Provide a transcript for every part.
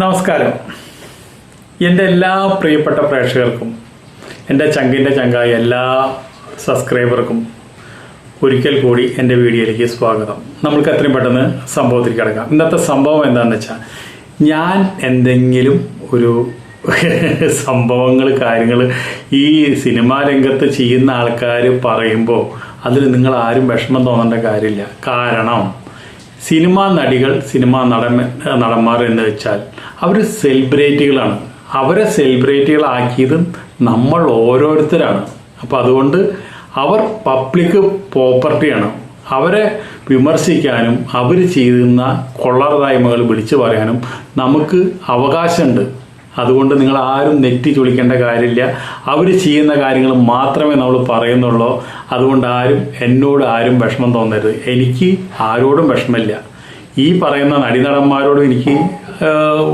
നമസ്കാരം. എന്റെ എല്ലാ പ്രിയപ്പെട്ട പ്രേക്ഷകർക്കും എന്റെ ചങ്കിന്റെ ചങ്കായ എല്ലാ സബ്സ്ക്രൈബർക്കും ഒരിക്കൽ കൂടി എന്റെ വീഡിയോയിലേക്ക് സ്വാഗതം. നമ്മൾക്ക് എത്രയും പെട്ടെന്ന് സംഭവത്തിൽ കിടക്കാം. ഇന്നത്തെ സംഭവം എന്താണെന്ന് വെച്ചാൽ ഞാൻ എന്തെങ്കിലും ഒരു സംഭവങ്ങൾ കാര്യങ്ങൾ ഈ സിനിമാ രംഗത്ത് ചെയ്യുന്ന ആൾക്കാർ പറയുമ്പോൾ അതിൽ നിങ്ങൾ ആരും വിഷമം തോന്നേണ്ട കാര്യമില്ല. കാരണം സിനിമാ നടികൾ സിനിമാ നടന്മാർ എന്ന് വെച്ചാൽ അവർ സെലിബ്രിറ്റികളാണ് അവരെ സെലിബ്രിറ്റികളാക്കിയത് നമ്മൾ ഓരോരുത്തരാണ്. അപ്പോൾ അതുകൊണ്ട് അവർ പബ്ലിക് പ്രോപ്പർട്ടിയാണ് അവരെ വിമർശിക്കാനും അവർ ചെയ്യുന്ന കൊള്ളറതായ്മകൾ വിളിച്ചു പറയാനും നമുക്ക് അവകാശമുണ്ട്. അതുകൊണ്ട് നിങ്ങൾ ആരും നെറ്റി ചുളിക്കേണ്ട കാര്യമില്ല. അവർ ചെയ്യുന്ന കാര്യങ്ങൾ മാത്രമേ നമ്മൾ പറയുന്നുള്ളൂ. അതുകൊണ്ട് ആരും എന്നോട് ആരും വിഷമം തോന്നരുത്. എനിക്ക് ആരോടും വിഷമമില്ല. ഈ പറയുന്ന നടീനടന്മാരോടും എനിക്ക്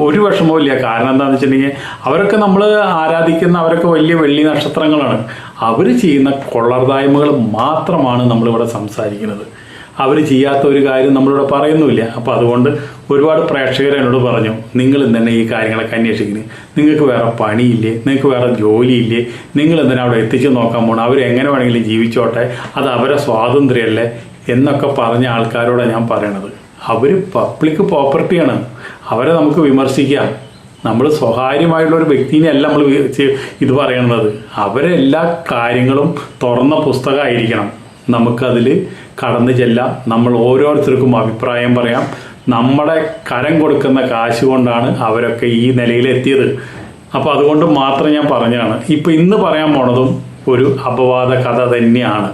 ഒരു വിഷമവും ഇല്ല. കാരണം എന്താണെന്ന് വെച്ചിട്ടുണ്ടെങ്കിൽ അവരൊക്കെ നമ്മൾ ആരാധിക്കുന്ന അവരൊക്കെ വലിയ വെള്ളി നക്ഷത്രങ്ങളാണ്. അവർ ചെയ്യുന്ന കൊള്ളർതായ്മകൾ മാത്രമാണ് നമ്മളിവിടെ സംസാരിക്കുന്നത്. അവർ ചെയ്യാത്ത ഒരു കാര്യം നമ്മളിവിടെ പറയുന്നുമില്ല. അപ്പോൾ അതുകൊണ്ട് ഒരുപാട് പ്രേക്ഷകർ എന്നോട് പറഞ്ഞു നിങ്ങൾ തന്നെ ഈ കാര്യങ്ങളൊക്കെ അന്വേഷിക്കുന്നത് നിങ്ങൾക്ക് വേറെ പണിയില്ലേ? നിങ്ങൾക്ക് വേറെ ജോലിയില്ലേ? നിങ്ങൾ എന്തിനാ അവിടെ എത്തിച്ചു നോക്കാൻ പോകണം അവർ എങ്ങനെ വേണമെങ്കിലും ജീവിച്ചോട്ടെ? അത് അവരെ സ്വാതന്ത്ര്യമല്ലേ? എന്നൊക്കെ പറഞ്ഞ ആൾക്കാരോടാണ് ഞാൻ പറയണത്. അവർ പബ്ലിക് പ്രോപ്പർട്ടിയാണ്. അവരെ നമുക്ക് വിമർശിക്കാം. നമ്മൾ സ്വകാര്യമായിട്ടുള്ള ഒരു വ്യക്തിനെ അല്ല നമ്മൾ ഇത് പറയുന്നത് അവരെ എല്ലാ കാര്യങ്ങളും തുറന്ന പുസ്തകമായിരിക്കണം. നമുക്കതിൽ കടന്നു ചെല്ലാം. നമ്മൾ ഓരോരുത്തർക്കും അഭിപ്രായം പറയാം. നമ്മുടെ കരം കൊടുക്കുന്ന കാശ് കൊണ്ടാണ് അവരൊക്കെ ഈ നിലയിലെത്തിയത്. അപ്പോൾ അതുകൊണ്ട് മാത്രം ഞാൻ പറഞ്ഞതാണ്. ഇപ്പോൾ ഇന്ന് പറയാൻ പോണതും ഒരു അപവാദ കഥ തന്നെയാണ്.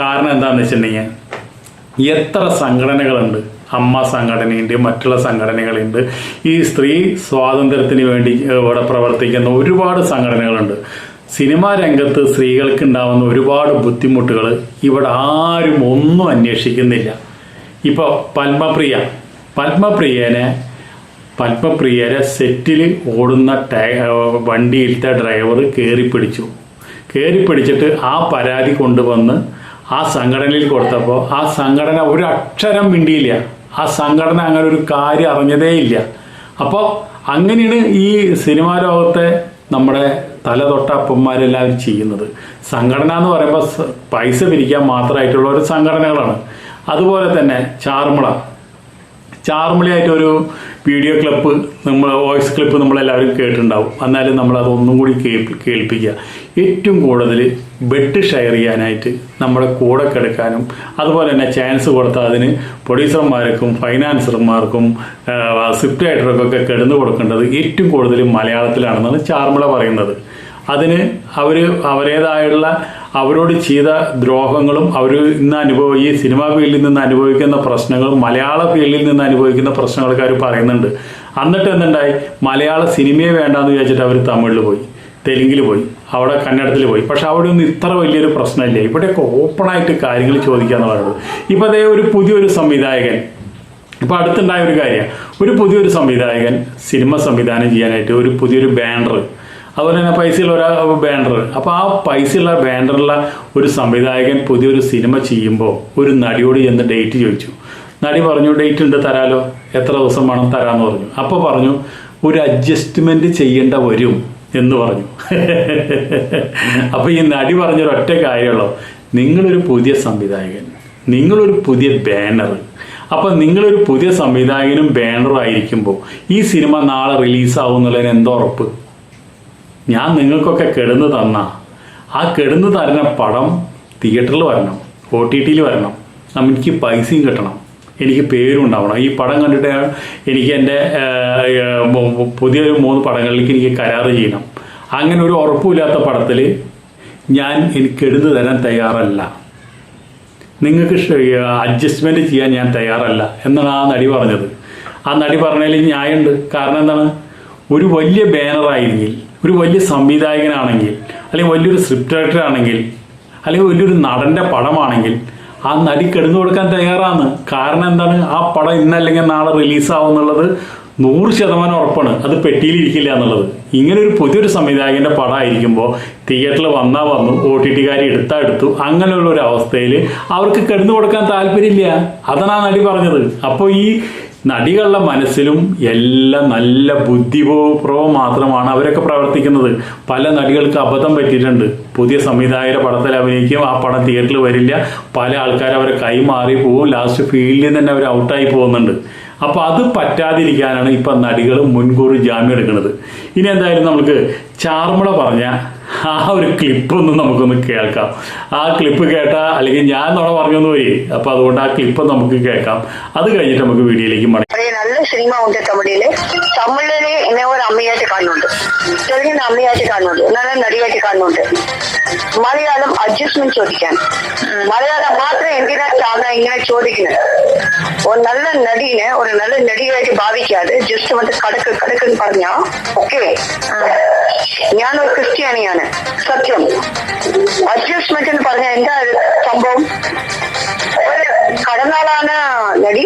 കാരണം എന്താണെന്ന് വെച്ചിട്ടുണ്ടെങ്കിൽ എത്ര സംഘടനകളുണ്ട്. അമ്മ സംഘടനയുണ്ട് മറ്റുള്ള സംഘടനകളുണ്ട്. ഈ സ്ത്രീ സ്വാതന്ത്ര്യത്തിന് വേണ്ടി ഇവിടെ പ്രവർത്തിക്കുന്ന ഒരുപാട് സംഘടനകളുണ്ട്. സിനിമാ രംഗത്ത് സ്ത്രീകൾക്ക് ഉണ്ടാവുന്ന ഒരുപാട് ബുദ്ധിമുട്ടുകൾ ഇവിടെ ആരും ഒന്നും അന്വേഷിക്കുന്നില്ല. ഇപ്പോൾ പത്മപ്രിയ പത്മപ്രിയനെ പത്മപ്രിയരെ സെറ്റിൽ ഓടുന്ന വണ്ടിയിലത്തെ ഡ്രൈവർ കയറി പിടിച്ചു. കയറി പിടിച്ചിട്ട് ആ പരാതി കൊണ്ടുവന്ന് ആ സംഘടനയിൽ കൊടുത്തപ്പോൾ ആ സംഘടന ഒരു അക്ഷരം മിണ്ടിയില്ല. ആ സംഘടന അങ്ങനെ ഒരു കാര്യം അറിഞ്ഞതേ ഇല്ല അപ്പോൾ അങ്ങനെയാണ് ഈ സിനിമാ ലോകത്തെ നമ്മുടെ തലതൊട്ട അപ്പന്മാരെല്ലാവരും ചെയ്യുന്നത്. സംഘടന എന്ന് പറയുമ്പോൾ പൈസ പിരിക്കാൻ മാത്രമായിട്ടുള്ള ഒരു സംഘടനകളാണ്. അതുപോലെ തന്നെ ചാർമുള. ചാർമുളിയായിട്ട് ഒരു വീഡിയോ ക്ലിപ്പ് നമ്മൾ വോയിസ് ക്ലിപ്പ് നമ്മളെല്ലാവരും കേട്ടിട്ടുണ്ടാവും. എന്നാലും നമ്മൾ ഒന്നും കൂടി കേൾപ്പി കേൾപ്പിക്കുക. ഏറ്റവും കൂടുതൽ ബെഡ് ഷെയർ ചെയ്യാനായിട്ട് നമ്മുടെ കൂടെ കിടക്കാനും അതുപോലെ തന്നെ ചാൻസ് കൊടുത്താൽ അതിന് പ്രൊഡ്യൂസർമാർക്കും ഫൈനാൻസർമാർക്കും സ്വിഫ്റ്റ് റൈറ്റർക്കൊക്കെ കിടന്നു കൊടുക്കേണ്ടത് ഏറ്റവും കൂടുതൽ മലയാളത്തിലാണെന്നാണ് ചാർമിള പറയുന്നത്. അതിന് അവർ അവരേതായുള്ള അവരോട് ചെയ്ത ദ്രോഹങ്ങളും അവർ ഇന്ന് അനുഭവ ഈ സിനിമാ ഫീൽഡിൽ നിന്ന് അനുഭവിക്കുന്ന പ്രശ്നങ്ങളും മലയാള ഫീൽഡിൽ നിന്ന് അനുഭവിക്കുന്ന പ്രശ്നങ്ങളൊക്കെ അവർ പറയുന്നുണ്ട്. എന്നിട്ട് എന്തുണ്ടായി? മലയാള സിനിമയെ വേണ്ടാന്ന് വിചാരിച്ചിട്ട് അവർ തമിഴിൽ പോയി തെലുങ്കിൽ പോയി അവിടെ കന്നഡത്തിൽ പോയി. പക്ഷെ അവിടെ ഒന്നും ഇത്ര വലിയൊരു പ്രശ്നമില്ല. ഇവിടെയൊക്കെ ഓപ്പണായിട്ട് കാര്യങ്ങൾ ചോദിക്കാന്ന് പറയുന്നത് ഇപ്പം അതേ ഒരു പുതിയൊരു സംവിധായകൻ. ഇപ്പൊ അടുത്തുണ്ടായ ഒരു കാര്യം. ഒരു പുതിയൊരു സംവിധായകൻ സിനിമ സംവിധാനം ചെയ്യാനായിട്ട് ഒരു പുതിയൊരു ബാനർ അതുപോലെ തന്നെ പൈസയുള്ള ഒരു ബാനർ അപ്പോൾ ആ പൈസയുള്ള ബാനറുള്ള ഒരു സംവിധായകൻ പുതിയൊരു സിനിമ ചെയ്യുമ്പോൾ ഒരു നടിയോട് ചെന്ന് ഡേറ്റ് ചോദിച്ചു. നടി പറഞ്ഞു ഡേറ്റ് ഉണ്ട് തരാലോ. എത്ര ദിവസം വേണം തരാന്ന് പറഞ്ഞു. അപ്പോൾ പറഞ്ഞു ഒരു അഡ്ജസ്റ്റ്മെന്റ് ചെയ്യേണ്ട വരും എന്ന് പറഞ്ഞു. അപ്പോൾ ഈ നടി പറഞ്ഞൊരു ഒറ്റ കാര്യമുള്ളൂ. നിങ്ങളൊരു പുതിയ സംവിധായകൻ. നിങ്ങളൊരു പുതിയ ബാനർ അപ്പൊ നിങ്ങളൊരു പുതിയ സംവിധായകനും ബാനറും ആയിരിക്കുമ്പോൾ ഈ സിനിമ നാളെ റിലീസാവും എന്നുള്ളതിന് എന്തോ ഉറപ്പ്? ഞാൻ നിങ്ങൾക്കൊക്കെ കിടന്ന് തന്ന. ആ കിടന്ന് തരുന്ന പടം തിയേറ്ററിൽ വരണം ഒ ടി ടിയിൽ വരണം. എനിക്ക് പൈസയും കിട്ടണം. എനിക്ക് പേരും ഉണ്ടാവണം. ഈ പടം കണ്ടിട്ട് എനിക്ക് എന്റെ പുതിയൊരു മൂന്ന് പടങ്ങളിലേക്ക് എനിക്ക് കരാറ് ചെയ്യണം. അങ്ങനെ ഒരു ഉറപ്പുമില്ലാത്ത പടത്തിൽ ഞാൻ എനിക്ക് എടുത്തു തരാൻ തയ്യാറല്ല. നിങ്ങൾക്ക് അഡ്ജസ്റ്റ്മെന്റ് ചെയ്യാൻ ഞാൻ തയ്യാറല്ല എന്നാണ് ആ നടി പറഞ്ഞത്. ആ നടി പറഞ്ഞതിൽ ന്യായമുണ്ട്. കാരണം എന്താണ്? ഒരു വലിയ ബാനറായിരുന്നെങ്കിൽ ഒരു വലിയ സംവിധായകനാണെങ്കിൽ അല്ലെങ്കിൽ വലിയൊരു സ്ക്രിപ്റ്റ് ഡയറക്ടർ ആണെങ്കിൽ അല്ലെങ്കിൽ വലിയൊരു നടന്റെ പടമാണെങ്കിൽ ആ നടി കിടന്നു കൊടുക്കാൻ തയ്യാറാണ്. കാരണം എന്താണ്? ആ പടം ഇന്നല്ലെങ്കിൽ നാളെ റിലീസാവും എന്നുള്ളത് നൂറ് ശതമാനം ഉറപ്പാണ്. അത് പെട്ടിയിലിരിക്കില്ല എന്നുള്ളത്. ഇങ്ങനെ ഒരു പുതിയൊരു സംവിധായകന്റെ പടമായിരിക്കുമ്പോൾ തിയേറ്ററിൽ വന്നാൽ വന്നു ഒ ടി ടിക്കാരി എടുത്താ എടുത്തു അങ്ങനെയുള്ള ഒരു അവസ്ഥയിൽ അവർക്ക് കെടുന്നു കൊടുക്കാൻ താല്പര്യമില്ല. അതാണ് ആ നടി പറഞ്ഞത്. അപ്പോൾ ഈ നടികളുടെ മനസ്സിലും എല്ലാം നല്ല ബുദ്ധിപൂർവം മാത്രമാണ് അവരൊക്കെ പ്രവർത്തിക്കുന്നത്. പല നടികൾക്ക് അബദ്ധം പറ്റിയിട്ടുണ്ട്. പുതിയ സംവിധായകരെ പടത്തിൽ അഭിനയിക്കും ആ പടം തിയേറ്ററിൽ വരില്ല. പല ആൾക്കാർ അവരെ കൈമാറി പോവും. ലാസ്റ്റ് ഫീൽഡിൽ തന്നെ അവർ ഔട്ടായി പോകുന്നുണ്ട്. അപ്പോൾ അത് പറ്റാതിരിക്കാനാണ് ഇപ്പൊ നടികൾ മുൻകൂർ ജാമ്യം എടുക്കുന്നത്. ഇനി എന്തായാലും നമുക്ക് ചാർമുള പറഞ്ഞ ആ ഒരു ക്ലിപ്പ് ഒന്ന് നമുക്കൊന്ന് കേൾക്കാം ആ ക്ലിപ്പ് കേട്ടാ അല്ലെങ്കിൽ ഞാൻ നോടെ പറഞ്ഞൊന്നു പോയി അപ്പൊ അതുകൊണ്ട് ആ ക്ലിപ്പ് നമുക്ക് കേൾക്കാം അത് കഴിഞ്ഞിട്ട് നമുക്ക് വീഡിയോയിലേക്ക് മടങ്ങി நிறைய நல்ல சினிமா உண்டு தமிழிலே தமிழிலே என்ன ஒரு അമ്മയായിട്ട് കാണുന്നുണ്ട് തെലുങ്കിന് അമ്മയായിട്ട് കാണുന്നുണ്ട് നല്ല നടിയായിട്ട് കാണുന്നുണ്ട് മലയാളം അഡ്ജസ്റ്റ്മെന്റ് ചോദിക്കാൻ മലയാളം മാത്രം എന്തിനാ ചാന്ന ഇങ്ങനെ ചോദിക്കുന്നത് ഒരു നല്ല നടീനെ ഒരു നല്ല നടിയായിട്ട് ഭാവിക്കാതെ ജസ്റ്റ് വന്ന് കടക്ക് കടക്കെന്ന് പറഞ്ഞാ ഓക്കെ ഞാനൊരു ക്രിസ്ത്യാനിയാണ് സത്യം. അഡ്ജസ്റ്റ്മെന്റ് പറഞ്ഞ എന്താ സംഭവം? കടന്നാളാണ് നടി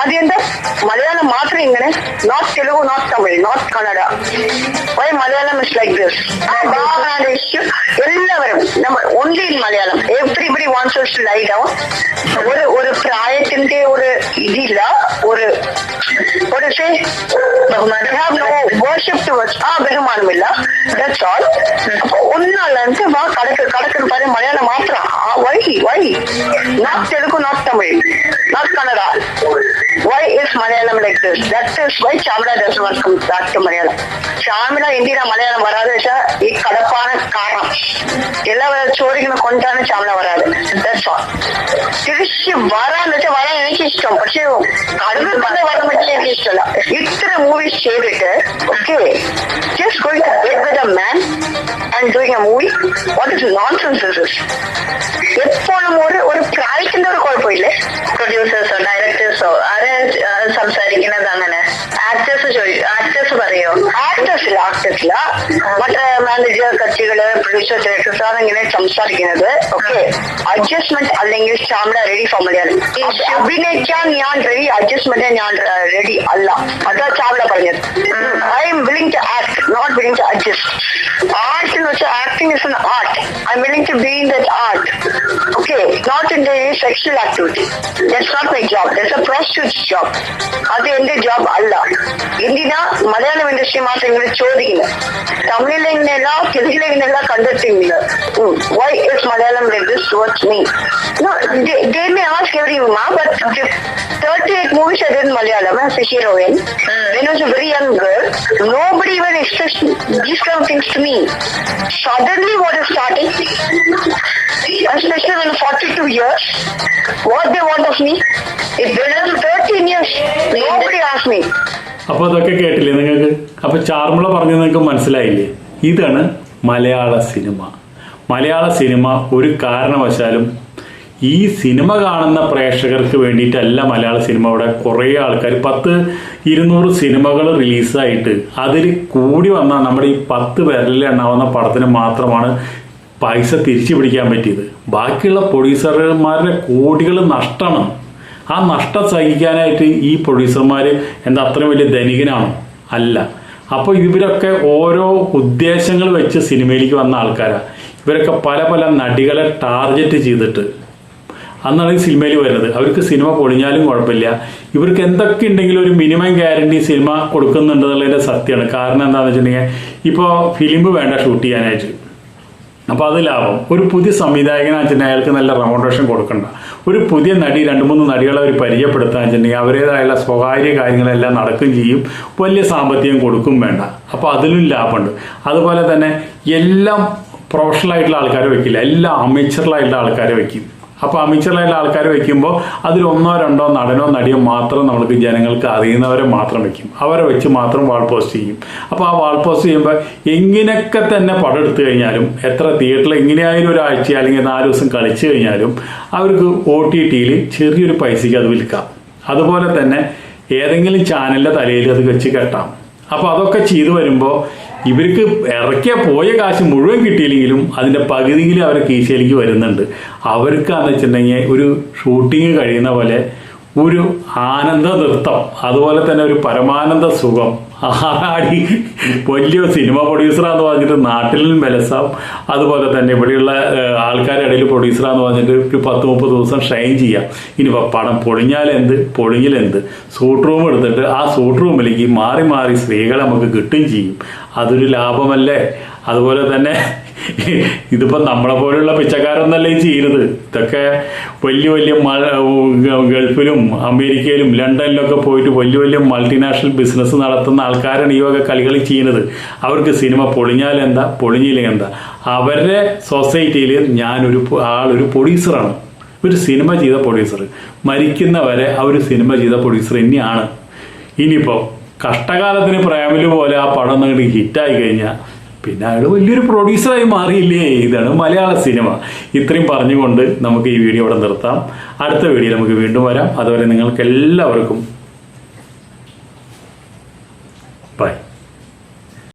അതെന്താ മലയാളം മാത്രം ഇങ്ങനെ not Telugu not Tamil not Kannada why Malayalam is like this Bangladesh എല്ലാവരും നമ്മൾ only in Malayalam everybody wants to lie down ഒരു ഒരു പ്രായത്തിന്റെ ഒരു ഇതില്ല ഒരു ഒരു സേ വർഷിപ്പ് ടുവേർഡ്സ് ആ ബഹുമാനമില്ല ദാറ്റ്സ് ഓൾ ഒന്നല്ല എന്ത് വാ കടക്ക് കടക്കെന്ന് പറയും മലയാളം മാത്രം ആ why why not Telugu not Tamil not Kannada why is Malayalam like this? That is why Chamla doesn't want to come back to Malayalam. Chamla എന്തിനാ മലയാളം വരാതെ വെച്ചാൽ ഈ കടപ്പാണ് കാരണം എല്ലാവരും ചോദിക്കുന്ന കൊണ്ടാണ് ചാമല വരാതെ That's all. തിരിച്ച് വരാന്ന് വെച്ചാൽ വരാൻ എനിക്ക് ഇഷ്ടം പക്ഷേ കടലിൽ തന്നെ വരാൻ പറ്റിയ എനിക്ക് ഇഷ്ടമല്ല ഇത്ര മൂവീസ് ചെയ്തിട്ട് okay just going to get with a man and doing a movie what is nonsense this is എപ്പോഴും ഒരു ഒരു കുഴപ്പമില്ലേ പ്രൊഡ്യൂസേഴ്സോ ഡയറക്ടേഴ്സോ ആരാ സംസാരിക്കുന്നത് അങ്ങനെ? ആക്ടേഴ്സ് ചോദിക്കും ആക്ടേഴ്സ് പറയോ? ആക്ടേഴ്സ് ഇല്ല ആക്ടേഴ്സ് ഇല്ല. മറ്റേ മാനേജർ കക്ഷികൾ പ്രൊഡ്യൂസർ ഡയറക്ടർ ആണ് ഇങ്ങനെ സംസാരിക്കുന്നത്. ഓക്കെ അഡ്ജസ്റ്റ്മെന്റ് അല്ലെങ്കിൽ സ്റ്റാമിന റെഡി ഫോമിലാണ് അഭിനയിക്കാൻ ഞാൻ റെഡി അഡ്ജസ്റ്റ്മെന്റ് ഞാൻ റെഡി അല്ല. അതാ ചാവള പറഞ്ഞത്. I'm willing to act not willing to adjust art എന്ന് വെച്ചാൽ acting is an art I'm willing to be in that art okay not in the sexual activity that's not my job that's a prostitute's job അത് എന്റെ job അല്ല. എന്തിനാ? Malayalam industry മാത്രം ഇങ്ങനെ ചോദിക്കുന്നത്. തമിഴിലെ ഇങ്ങനെയല്ല തെലുങ്കിലെ ഇങ്ങനെയല്ല കണ്ടെത്തുന്നത് why is Malayalam like this towards me No, they, they may ask every woman, but 38 movies I did in Malayalam as a heroine. When I was a very young girl, nobody even expressed these kind of things to me. Suddenly what is starting, especially when 42 years, what they want of me, if when I was 13 years, nobody asked me. അപ്പൊ അതൊക്കെ കേട്ടില്ലേ നിങ്ങൾക്ക് അപ്പൊ ചാർമുള പറഞ്ഞത് നിങ്ങൾക്ക് മനസ്സിലായില്ലേ ഇതാണ് മലയാള cinema. മലയാള cinema ഒരു കാരണവശാലും ഈ സിനിമ കാണുന്ന പ്രേക്ഷകർക്ക് വേണ്ടിയിട്ടല്ല മലയാള സിനിമ. ഇവിടെ കുറേ ആൾക്കാർ പത്ത് ഇരുന്നൂറ് സിനിമകൾ റിലീസായിട്ട് അതിൽ കൂടി വന്ന നമ്മുടെ ഈ പത്ത് പേരിൽ എണ്ണാവുന്ന പടത്തിന് മാത്രമാണ് പൈസ തിരിച്ചു പിടിക്കാൻ പറ്റിയത്. ബാക്കിയുള്ള പ്രൊഡ്യൂസർമാരുടെ കോടികൾ നഷ്ടമാണ്. ആ നഷ്ടം സഹിക്കാനായിട്ട് ഈ പ്രൊഡ്യൂസർമാർ എന്താ അത്രയും വലിയ ധനികനാണോ? അല്ല. അപ്പോൾ ഇവരൊക്കെ ഓരോ ഉദ്ദേശങ്ങൾ വെച്ച് സിനിമയിലേക്ക് വന്ന ആൾക്കാരാണ് ഇവരൊക്കെ പല പല നടികളെ ടാർഗറ്റ് ചെയ്തിട്ട് അന്നാണ് ഈ സിനിമയിൽ വരുന്നത്. അവർക്ക് സിനിമ പൊളിഞ്ഞാലും കുഴപ്പമില്ല. ഇവർക്ക് എന്തൊക്കെ ഉണ്ടെങ്കിലും ഒരു മിനിമം ഗ്യാരണ്ടി സിനിമ കൊടുക്കുന്നുണ്ടെന്നുള്ളതിന്റെ സത്യമാണ്. കാരണം എന്താണെന്ന് വെച്ചിട്ടുണ്ടെങ്കിൽ ഇപ്പോൾ ഫിലിം വേണ്ട ഷൂട്ട് ചെയ്യാനായിട്ട്. അപ്പോൾ അത് ലാഭം. ഒരു പുതിയ സംവിധായകനാ വെച്ചിട്ടുണ്ടെങ്കിൽ അയാൾക്ക് നല്ല റെമോണ്ടേഷൻ കൊടുക്കണ്ട. ഒരു പുതിയ നടി രണ്ട് മൂന്ന് നടികളെ അവർ പരിചയപ്പെടുത്താൻ വെച്ചിട്ടുണ്ടെങ്കിൽ അവരുടേതായുള്ള സ്വകാര്യ കാര്യങ്ങളെല്ലാം നടക്കുകയും ചെയ്യും. വലിയ സാമ്പത്തികം കൊടുക്കും വേണ്ട. അപ്പോൾ അതിലും ലാഭമുണ്ട്. അതുപോലെ തന്നെ എല്ലാം പ്രൊഫഷണൽ ആയിട്ടുള്ള ആൾക്കാരെ വെക്കില്ല എല്ലാം അമേച്ചറിലായിട്ടുള്ള ആൾക്കാരെ വെക്കും അപ്പോൾ അമേച്ചറിലായിട്ടുള്ള ആൾക്കാർ വെക്കുമ്പോൾ അതിൽ ഒന്നോ രണ്ടോ നടനോ നടിയോ മാത്രം നമ്മൾക്ക് ജനങ്ങൾക്ക് അറിയുന്നവരെ മാത്രം വെക്കും അവരെ വെച്ച് മാത്രം വാൾ പോസ്റ്റ് ചെയ്യും. അപ്പോൾ ആ വാൾ പോസ്റ്റ് ചെയ്യുമ്പോൾ എങ്ങനെയൊക്കെ തന്നെ പടം എടുത്തു കഴിഞ്ഞാലും എത്ര തിയേറ്ററിൽ എങ്ങനെയായാലും ഒരാഴ്ച അല്ലെങ്കിൽ നാല് ദിവസം കളിച്ചു കഴിഞ്ഞാലും അവർക്ക് ഒ ടി ടിയിൽ ചെറിയൊരു പൈസയ്ക്ക് അത് വിൽക്കാം. അതുപോലെ തന്നെ ഏതെങ്കിലും ചാനലിന്റെ തലയിൽ അത് വെച്ച് കെട്ടാം. അപ്പോൾ അതൊക്കെ ചെയ്തു വരുമ്പോൾ ഇവർക്ക് ഇറക്കിയ പോയ കാശ് മുഴുവൻ കിട്ടിയില്ലെങ്കിലും അതിന്റെ പകുതിയിൽ അവരെ കീശയിലേക്ക് വരുന്നുണ്ട്. അവർക്കാന്ന് വെച്ചിട്ടുണ്ടെങ്കിൽ ഒരു ഷൂട്ടിങ് കഴിയുന്ന പോലെ ഒരു ആനന്ദ നൃത്തം അതുപോലെ തന്നെ ഒരു പരമാനന്ദ സുഖം ആടി വലിയ സിനിമ പ്രൊഡ്യൂസറാന്ന് പറഞ്ഞിട്ട് നാട്ടിലും വിലസാം. അതുപോലെ തന്നെ ഇവിടെയുള്ള ആൾക്കാരുടെ ഇടയിൽ പ്രൊഡ്യൂസറാന്ന് പറഞ്ഞിട്ട് ഒരു പത്ത് മുപ്പത് ദിവസം ഷൈൻ ചെയ്യാം. ഇനിയിപ്പോൾ പടം പൊളിഞ്ഞാലെന്ത്? പൊളിഞ്ഞിലെന്ത്? സൂട്ട് റൂം എടുത്തിട്ട് ആ സൂട്ട് റൂമിലേക്ക് മാറി മാറി സ്ത്രീകളെ നമുക്ക് കിട്ടുകയും ചെയ്യും. അതൊരു ലാഭമല്ലേ? അതുപോലെ തന്നെ ഇതിപ്പോ നമ്മളെ പോലുള്ള പിച്ചക്കാരൊന്നല്ല ഈ ചെയ്യുന്നത് ഇതൊക്കെ വലിയ വലിയ ഗൾഫിലും അമേരിക്കയിലും ലണ്ടനിലൊക്കെ പോയിട്ട് വലിയ വലിയ മൾട്ടിനാഷണൽ ബിസിനസ് നടത്തുന്ന ആൾക്കാരാണ് ഈ വക കളികൾ ചെയ്യുന്നത്. അവർക്ക് സിനിമ പൊളിഞ്ഞാൽ എന്താ? പൊളിഞ്ഞില്ലെങ്കിൽ എന്താ? അവരുടെ സൊസൈറ്റിയിൽ ഞാനൊരു ആളൊരു പ്രൊഡ്യൂസറാണ് ഒരു സിനിമ ചെയ്ത പ്രൊഡ്യൂസർ മരിക്കുന്നവരെ ആ ഒരു സിനിമ ചെയ്ത പ്രൊഡ്യൂസർ തന്നെയാണ്. ഇനിയിപ്പോൾ കഷ്ടകാലത്തിന് പ്രേമിൽ പോലെ ആ പടം അങ്ങോട്ട് ഹിറ്റായി കഴിഞ്ഞാൽ പിന്നെ അയാൾ വലിയൊരു പ്രൊഡ്യൂസറായി മാറിയില്ലേ? ഇതാണ് മലയാള സിനിമ. ഇത്രയും പറഞ്ഞുകൊണ്ട് നമുക്ക് ഈ വീഡിയോ ഇവിടെ നിർത്താം. അടുത്ത വീഡിയോ നമുക്ക് വീണ്ടും വരാം. അതുപോലെ നിങ്ങൾക്ക് എല്ലാവർക്കും